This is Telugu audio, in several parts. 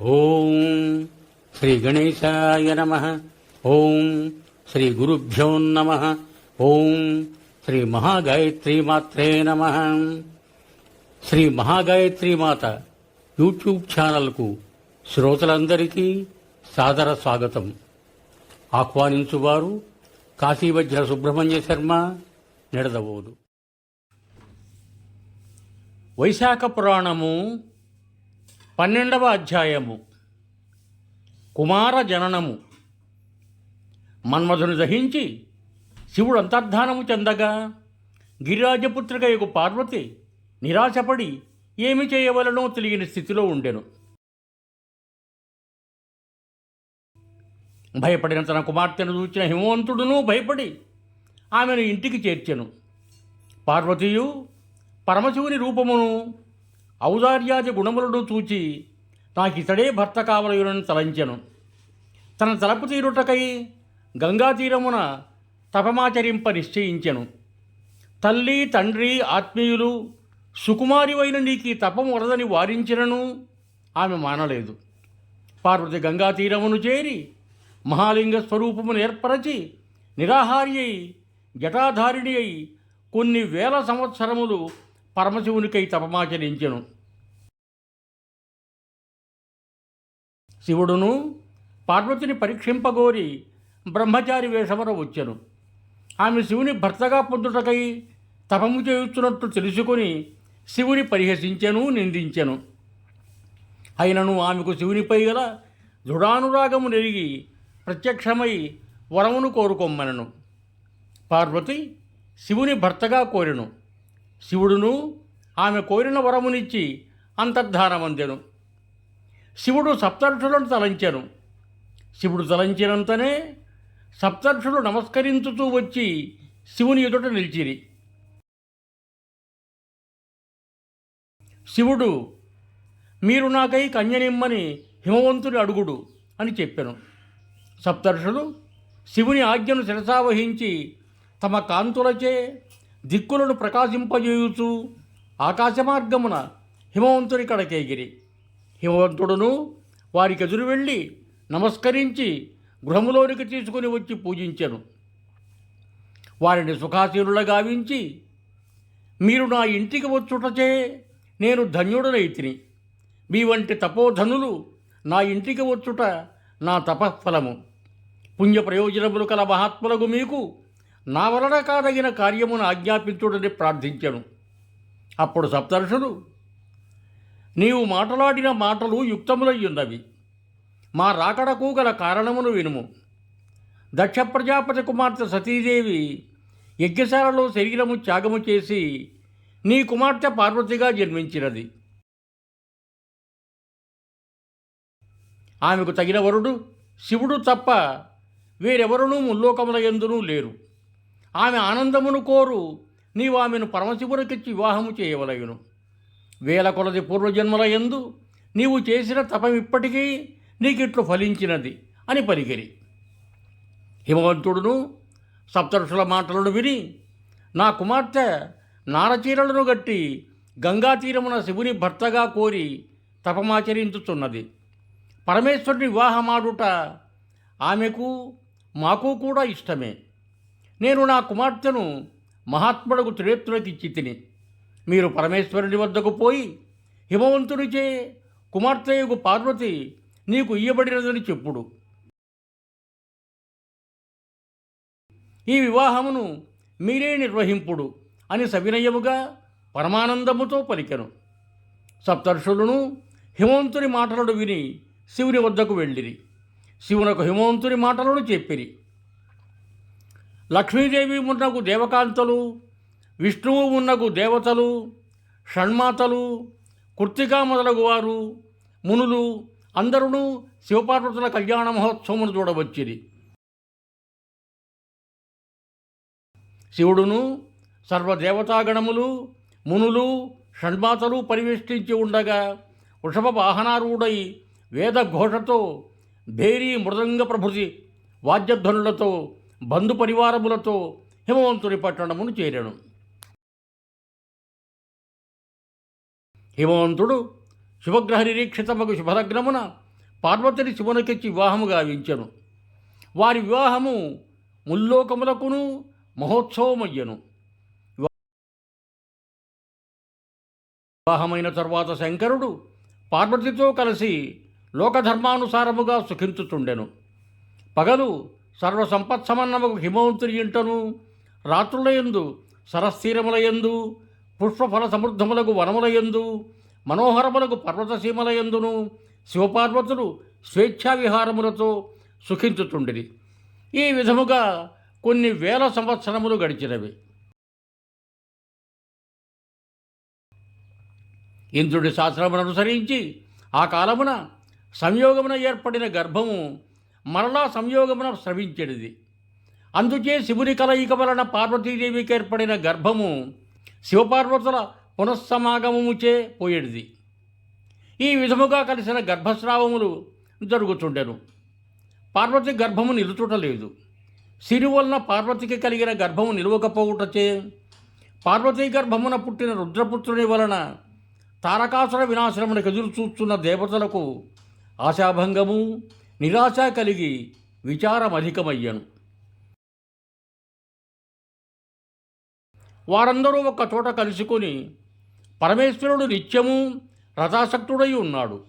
ఓం శ్రీ గణేశాయ నమ. ఓం శ్రీ గురుభ్యో నమ. ఓం శ్రీ మహాగాయత్రి మాత్రే నమ. శ్రీ మహాగాయత్రి మాత యూట్యూబ్ ఛానల్కు శ్రోతలందరికీ సాదర స్వాగతం. ఆహ్వానించువారు కాశీవజ్ర సుబ్రహ్మణ్య శర్మ నిడదవోదు. వైశాఖ పురాణము పన్నెండవ అధ్యాయము. కుమార జననము. మన్మధుని దహించి శివుడు అంతర్ధానము చెందగా గిరిరాజపుత్రిక యొక్క పార్వతి నిరాశపడి ఏమి చేయవలనో తెలియని స్థితిలో ఉండెను. భయపడిన తన కుమార్తెను చూచిన హిమవంతుడును భయపడి ఆమెను ఇంటికి చేర్చెను. పార్వతీయు పరమశివుని రూపమును ఔదార్యాది గుణములను చూచి నాకితడే భర్త కావలయునని తలంచెను. తన తలపు తీరుటకై గంగా తీరమున తపమాచరింప నిశ్చయించెను. తల్లి తండ్రి ఆత్మీయులు సుకుమారివైన నీకు ఈ తపం వరదని వారించినను ఆమె మానలేదు. పార్వతి గంగా తీరమును చేరి మహాలింగ స్వరూపమును ఏర్పరచి నిరాహారి అయి జటాధారిణి అయి కొన్ని వేల సంవత్సరములు పరమశివునికై తపమాచరించెను. శివుడును పార్వతిని పరీక్షింపగోరి బ్రహ్మచారి వేషమున వచ్చెను. ఆమె శివుని భర్తగా పొందుటకై తపము చేయుచున్నట్టు తెలుసుకొని శివుని పరిహసించెను నిందించెను. అయినను ఆమెకు శివునిపై గల దృఢానురాగము నెరిగి ప్రత్యక్షమై వరమును కోరుకొమ్మనను. పార్వతి శివుని భర్తగా కోరెను. శివుడును ఆమె కోరిన వరమునిచ్చి అంతర్ధానమందెను. శివుడు సప్తర్షులను తలంచెను. శివుడు తలంచినంతనే సప్తర్షులు నమస్కరించుతూ వచ్చి శివుని ఎదుట నిలిచిరి. శివుడు మీరు నాకై కన్యనిమ్మని హిమవంతుని అడుగుడు అని చెప్పాను. సప్తర్షులు శివుని ఆజ్ఞను శిరసావహించి తమ కాంతులచే దిక్కులను ప్రకాశింపజేయుచు ఆకాశమార్గమున హిమవంతుడి కడకేగిరి. హిమవంతుడును వారికి ఎదురు వెళ్ళి నమస్కరించి గృహములోనికి తీసుకుని వచ్చి పూజించెను. వారిని సుఖాసీనుల గావించి మీరు నా ఇంటికి వచ్చుటచే నేను ధన్యుడనైతిని మీ వంటి తపోధనులు నా ఇంటికి వచ్చుట నా తపఫలము. పుణ్య ప్రయోజనములు కల మహాత్ములకు మీకు నా వలన కాదగిన కార్యమును ఆజ్ఞాపించుడని ప్రార్థించను. అప్పుడు సప్తర్షులు నీవు మాటలాడిన మాటలు యుక్తములయ్యున్నవి. మా రాకడకు గల కారణమును వినుము. దక్ష ప్రజాపతి కుమార్తె సతీదేవి యజ్ఞశాలలో శరీరము త్యాగము చేసి నీ కుమార్తె పార్వతిగా జన్మించినది. ఆమెకు తగిన వరుడు శివుడు తప్ప వేరెవరునూ ముల్లోకముల ఎందునూ లేరు. ఆమె ఆనందమును కోరు. నీవు ఆమెను పరమశివునికిచ్చి వివాహము చేయవలయును. వేల కొలది పూర్వజన్మల ఎందు నీవు చేసిన తపం ఇప్పటికీ నీకిట్లు ఫలించినది అని పలికిరి. హిమవంతుడును సప్తరుషుల మాటలను విని నా కుమార్తె నారచీరలను గట్టి గంగా తీరమున శివుని భర్తగా కోరి తపమాచరించుచున్నది. పరమేశ్వరుని వివాహమాడుట ఆమెకు మాకు కూడా ఇష్టమే. నేను నా కుమార్తెను మహాత్ముడకు త్రినేత్రులకిచ్చి తిని మీరు పరమేశ్వరుని వద్దకు పోయి హిమవంతునిచే కుమార్తెయకు పార్వతి నీకు ఇయ్యబడినదని చెప్పుడు. ఈ వివాహమును మీరే నిర్వహింపుడు అని సవినయముగా పరమానందముతో పలికెను. సప్తర్షులను హిమవంతుని మాటలను విని శివుని వద్దకు వెళ్ళిరి. శివునకు హిమవంతుని మాటలను చెప్పిరి. లక్ష్మీదేవి ఉన్నకు దేవకాంతలు విష్ణువు ఉన్నకు దేవతలు షణ్మాతలు కృత్తికా మొదలగు వారు మునులు అందరూ శివపార్వతుల కళ్యాణ మహోత్సవమును చూడవచ్చిరి. శివుడును సర్వదేవతాగణములు మునులు షణ్మాతలు పరివేష్టించి ఉండగా వృషభ వాహనారూఢై వేద ఘోషతో భేరీ మృదంగ ప్రభృతి వాద్యధ్వనులతో బంధు పరివారములతో హిమవంతుని పట్టణమును చేరాను. హిమవంతుడు శుభగ్రహ నిరీక్షితమగు శుభలగ్నమున పార్వతిని శివునికిచ్చి వివాహము గావించెను. వారి వివాహము ముల్లోకములకును మహోత్సవమయ్యను. వివాహమైన తరువాత శంకరుడు పార్వతితో కలిసి లోకధర్మానుసారముగా సుఖించుచుండెను పగలు సర్వసంపత్సమన్నముకు హిమవంతుని రాత్రులయందు సరస్థీరములయందు పుష్పఫల సమృద్ధములకు వనములయందు మనోహరములకు పర్వతసీమలయందును శివపార్వతులు స్వేచ్ఛా విహారములతో సుఖించుచుండిరి. ఈ విధముగా కొన్ని వేల సంవత్సరములు గడిచినవి. ఇంద్రుడి శాస్త్రమును అనుసరించి ఆ కాలమున సంయోగమున ఏర్పడిన గర్భము మరలా సంయోగమున స్రవించెడిది. అందుచే శివుని కలయిక వలన పార్వతీదేవికి ఏర్పడిన గర్భము శివపార్వతుల పునఃసమాగమముచే పోయేడిది. ఈ విధముగా కలిసిన గర్భస్రావములు జరుగుతుండెను పార్వతి గర్భము నిలుచుటలేదు సిరి వలన పార్వతికి కలిగిన గర్భము నిలవకపోవుటచే పార్వతీ గర్భమున పుట్టిన రుద్రపుత్రుని వలన తారకాసుర వినాశనమునకు ఎదురు చూస్తున్న దేవతలకు ఆశాభంగము నిరాశ కలిగి విచారం అధికమయ్యను. వారందరూ ఒక చోట కలుసుకొని పరమేశ్వరుడు నిత్యము రథాసక్తుడై ఉన్నాడు.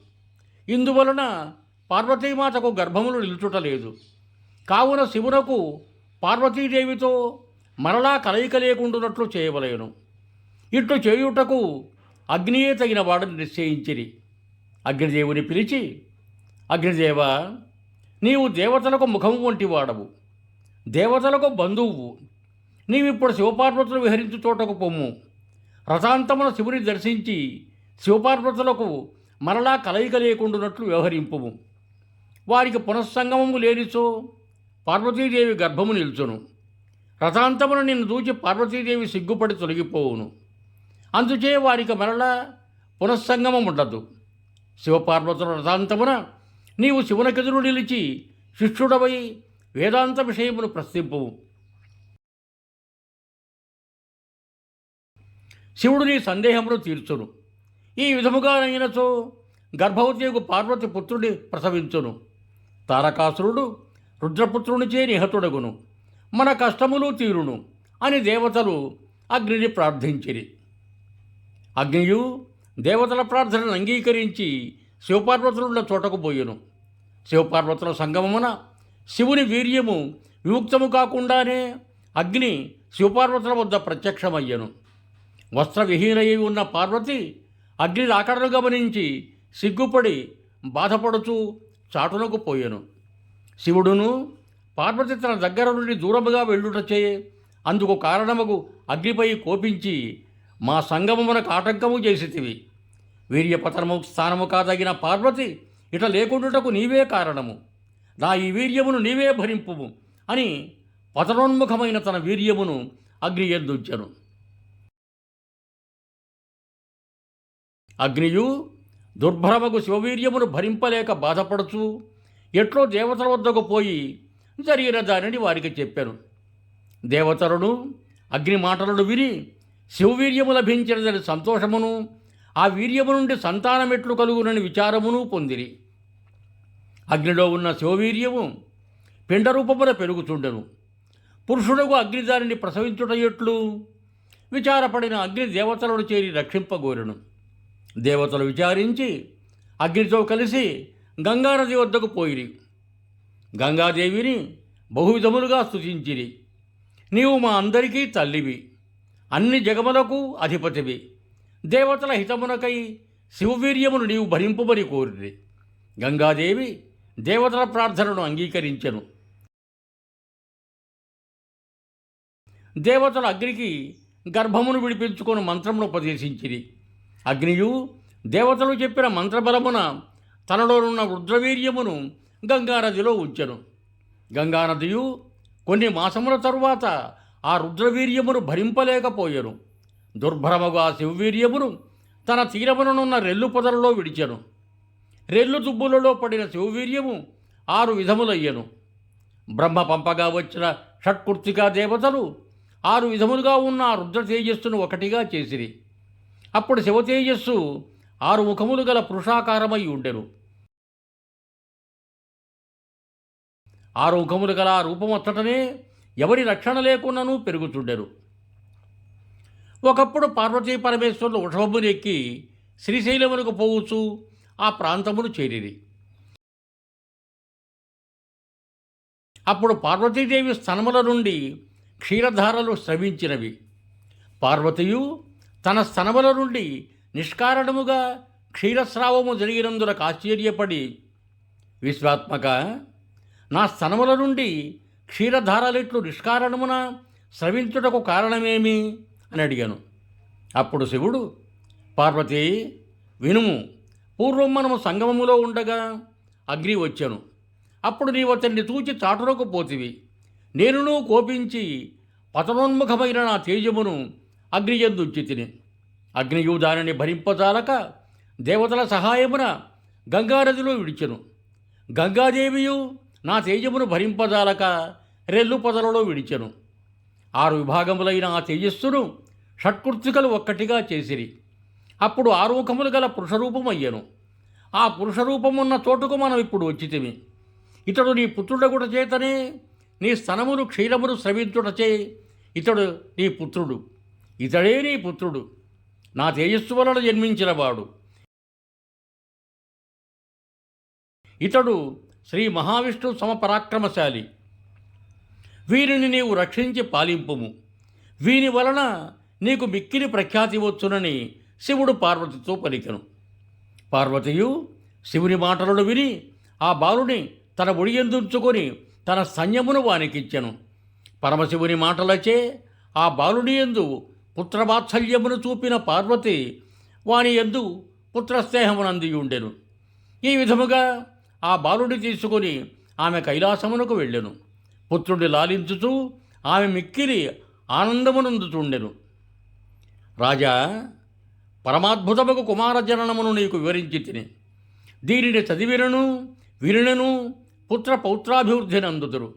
ఇందువలన పార్వతీమాతకు గర్భములు నిలుచుటలేదు. కావున శివునకు పార్వతీదేవితో మరలా కలయిక లేకుండునట్లు చేయవలేను. ఇట్లు చేయుటకు అగ్నియే తగిన వాడని నిశ్చయించిరి. అగ్నిదేవుని పిలిచి అగ్నిదేవ నీవు దేవతలకు ముఖము వంటి వాడవు దేవతలకు బంధువు. నీవిప్పుడు శివపార్వతులు విహరించు చోటకు పొమ్ము రథాంతమున శివుని దర్శించి శివపార్వతులకు మరలా కలయిక లేకుండానట్లు వ్యవహరింపుము. వారికి పునఃసంగమము లేనిచో పార్వతీదేవి గర్భము నిల్చును. రథాంతమున నిన్ను దూచి పార్వతీదేవి సిగ్గుపడి తొలగిపోవును. అందుచే వారికి మరలా పునఃసంగమం ఉండదు శివపార్వతుల రథాంతమున నీవు శివునకెదురు నిలిచి శిష్యుడవై వేదాంత విషయమును ప్రశ్నింపు. శివుడు నీ సందేహమును తీర్చును. ఈ విధముగా అయినచో గర్భవతియకు పార్వతి పుత్రుడి ప్రసవించును. తారకాసురుడు రుద్రపుత్రునిచే నిహతుడగును. మన కష్టములు తీరును అని దేవతలు అగ్నిని ప్రార్థించిరి. అగ్నియు దేవతల ప్రార్థనను అంగీకరించి శివపార్వతులున్న చోటకు పోయెను. శివపార్వతుల సంగమమున శివుని వీర్యము విముక్తము కాకుండానే అగ్ని శివపార్వతుల వద్ద ప్రత్యక్షమయ్యను. వస్త్రవిహీనయ్యి ఉన్న పార్వతి అగ్ని రాకడను గమనించి సిగ్గుపడి బాధపడుతూ చాటునకు పోయెను. శివుడును పార్వతి తన దగ్గర నుండి దూరముగా వెళ్ళుటచే అందుకు కారణముకు అగ్నిపై కోపించి మా సంగమమునకు ఆటంకము చేసితివి. వీర్యపతనము స్థానము కాదగిన పార్వతి ఇట లేకుండుటకు నీవే కారణము. నా ఈ వీర్యమును నీవే భరింపుము అని పతనోన్ముఖమైన తన వీర్యమును అగ్ని ఎందుంచెను అగ్నియు దుర్భరమగు శివవీర్యమును భరింపలేక బాధపడుచు ఎట్లో దేవతల వద్దకు పోయి జరిగిన దానిని వారికి చెప్పాను. దేవతలను అగ్ని మాటలను విని శివవీర్యము లభించినదని సంతోషమును ఆ వీర్యము నుండి సంతానమెట్లు కలుగునని విచారమును పొందిరి. అగ్నిలో ఉన్న శివవీర్యము పిండరూపమున పెరుగుతుండెను పురుషుడకు అగ్నిదారిని ప్రసవించుట ఎట్లు? విచారపడిన అగ్ని దేవతలను చేరి రక్షింపగోరెను. దేవతలు విచారించి అగ్నితో కలిసి గంగానది వద్దకు పోయిరి. గంగాదేవిని బహువిధములుగా స్తుతించిరి. నీవు మా అందరికీ తల్లివి. అన్ని జగములకు అధిపతివి. దేవతల హితమునకై శివవీర్యమును నీవు భరింపుమని కోరిరి. గంగాదేవి దేవతల ప్రార్థనను అంగీకరించెను. దేవతలు అగ్నికి గర్భమును విడిపించుకొని మంత్రమును ఉపదేశించిరి. అగ్నియు దేవతలు చెప్పిన మంత్రబలమున తనలోనున్న రుద్రవీర్యమును గంగానదిలో ఉంచెను. గంగానదియు కొన్ని మాసముల తరువాత ఆ రుద్రవీర్యమును భరింపలేకపోయెను. దుర్భరముగా శివవీర్యమును తన తీరముననున్న రెల్లు పొదలలో విడిచెను. రెల్లు దుబ్బులలో పడిన శివవీర్యము ఆరు విధములయ్యను. బ్రహ్మ పంపగా వచ్చిన షట్కుర్తికా దేవతలు ఆరు విధములుగా ఉన్న రుద్ర తేజస్సును ఒకటిగా చేసిరి. అప్పుడు శివ తేజస్సు ఆరు ముఖములు గల పురుషాకారమై ఉండెను. ఆరు ముఖములు గల రూపమొత్తటనే ఎవరి రక్షణ లేకున్నాను పెరుగుతుండెను ఒకప్పుడు పార్వతీ పరమేశ్వరులు వృషభముని శ్రీశైలమునకు పోవచ్చు ఆ ప్రాంతమును చేరిరి. అప్పుడు పార్వతీదేవి స్తనముల నుండి క్షీరధారలు స్రవించినవి. పార్వతియు తన స్తనముల నుండి నిష్కారణముగా క్షీరస్రావము జరిగినందులకు ఆశ్చర్యపడి విశ్వాత్మక నా స్తనముల నుండి క్షీరధారలిట్లు నిష్కారణమున స్రవించుటకు కారణమేమి? అని అడిగాను. అప్పుడు శివుడు పార్వతి వినుము పూర్వం మనము సంగమములో ఉండగా అగ్ని వచ్చాను. అప్పుడు నీవు అతన్ని తూచి చాటునకు పోతివి. నేనును కోపించి పతనోన్ముఖమైన నా తేజమును అగ్నియందుంచి తిని అగ్నియు దానిని భరింపజాలక దేవతల సహాయమున గంగానదిలో విడిచెను. గంగాదేవియు నా తేజమును భరింపజాలక రెల్లు పొదలలో విడిచెను. ఆరు విభాగములైన ఆ తేజస్సును షట్కృత్తికలు ఒక్కటిగా చేసిరి. అప్పుడు ఆరూకములు గల పురుషరూపమయ్యను. ఆ పురుషరూపమున్న చోటుకు మనం ఇప్పుడు వచ్చితిమి. ఇతడు నీ పుత్రుడగుట చేతనే నీ స్తనములు క్షీరములు స్రవించుటచే ఇతడు నీ పుత్రుడు. ఇతడే నీ పుత్రుడు. నా తేజస్సు వలన జన్మించినవాడు ఇతడు శ్రీ మహావిష్ణు సమపరాక్రమశాలి. వీరిని నీవు రక్షించి పాలింపుము. వీని వలన నీకు మిక్కిలి ప్రఖ్యాతి వచ్చునని శివుడు పార్వతితో పలికెను పార్వతియు శివుని మాటలను విని ఆ బాలుని తన ఒడియందుంచుకొని తన సైన్యమును వానికిచ్చెను. పరమశివుని మాటలచే ఆ బాలుని ఎందు పుత్రవాత్సల్యమును చూపిన పార్వతి వాని ఎందు పుత్రస్నేహమునందియుండెను. ఈ విధముగా ఆ బాలుని తీసుకొని ఆమె కైలాసమునకు వెళ్ళెను. పుత్రుడి లాలించుచూ ఆమె మిక్కిలి ఆనందమునందుతుండెను రాజా పరమాద్భుతముకు కుమార జననమును నీకు వివరించి తిని. దీనిని చదివినను వినినను పుత్ర పౌత్రాభివృద్ధిని అందుదురు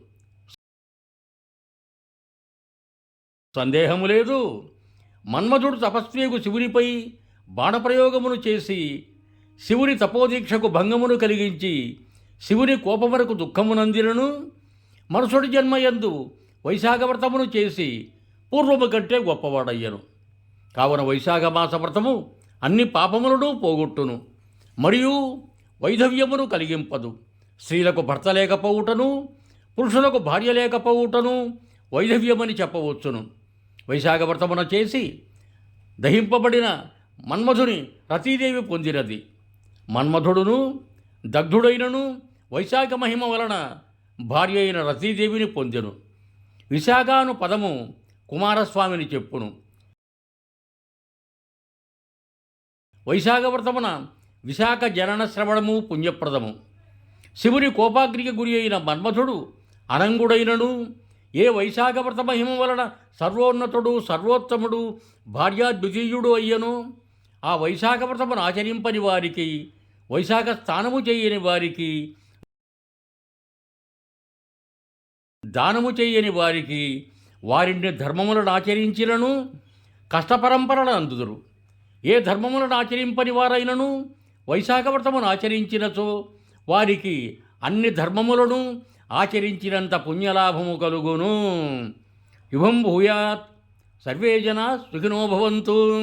సందేహము లేదు. మన్మధుడు తపస్వియకు శివునిపై బాణప్రయోగమును చేసి శివుని తపోదీక్షకు భంగమును కలిగించి శివుని కోపమునకు దుఃఖమునందినను మరుసటి జన్మయందు వైశాఖ వ్రతమును చేసి పూర్వము కంటే గొప్పవాడయ్యను. కావున వైశాఖ మాస వ్రతము అన్ని పాపములను పోగొట్టును మరియు వైధవ్యమును కలిగింపదు. స్త్రీలకు భర్త లేకపోవుటను పురుషులకు భార్య లేకపోవుటను వైధవ్యమని చెప్పవచ్చును. వైశాఖ వ్రతమున చేసి దహింపబడిన మన్మధుని రతీదేవి పొందినది. మన్మధుడును దగ్ధుడైనను వైశాఖ మహిమ వలన భార్య అయిన రతీదేవిని పొందెను. విశాఖను పదము కుమారస్వామిని చెప్పును. వైశాఖ వ్రతమున విశాఖ జనన శ్రవణము పుణ్యప్రదము. శివుని కోపాగ్నికి గురి అయిన మన్మథుడు అనంగుడైనను. ఏ వైశాఖ వ్రత మహిమ వలన సర్వోన్నతుడు సర్వోత్తముడు భార్యాద్వితీయుడు అయ్యను. ఆ వైశాఖ వ్రతమును ఆచరింపని వారికి వైశాఖ స్థానము చేయని వారికి దానము చేయని వారికి వారిని ధర్మములను ఆచరించినను కష్టపరంపరలు అందుదురు. ఏ ధర్మములను ఆచరింపని వారైనను? వైశాఖ వ్రతమును ఆచరించినచో వారికి అన్ని ధర్మములను ఆచరించినంత పుణ్యలాభము కలుగును. యుభం భూయాత్. సర్వే జనా సుఖినోభవంతు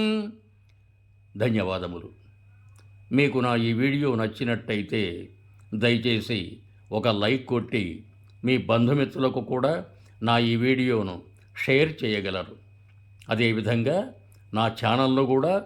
ధన్యవాదములు. మీకు నా ఈ వీడియో నచ్చినట్టయితే దయచేసి ఒక లైక్ కొట్టి మీ బంధుమిత్రులకు కూడా నా ఈ వీడియోను షేర్ చేయగలరు. అదేవిధంగా నా ఛానల్లో కూడా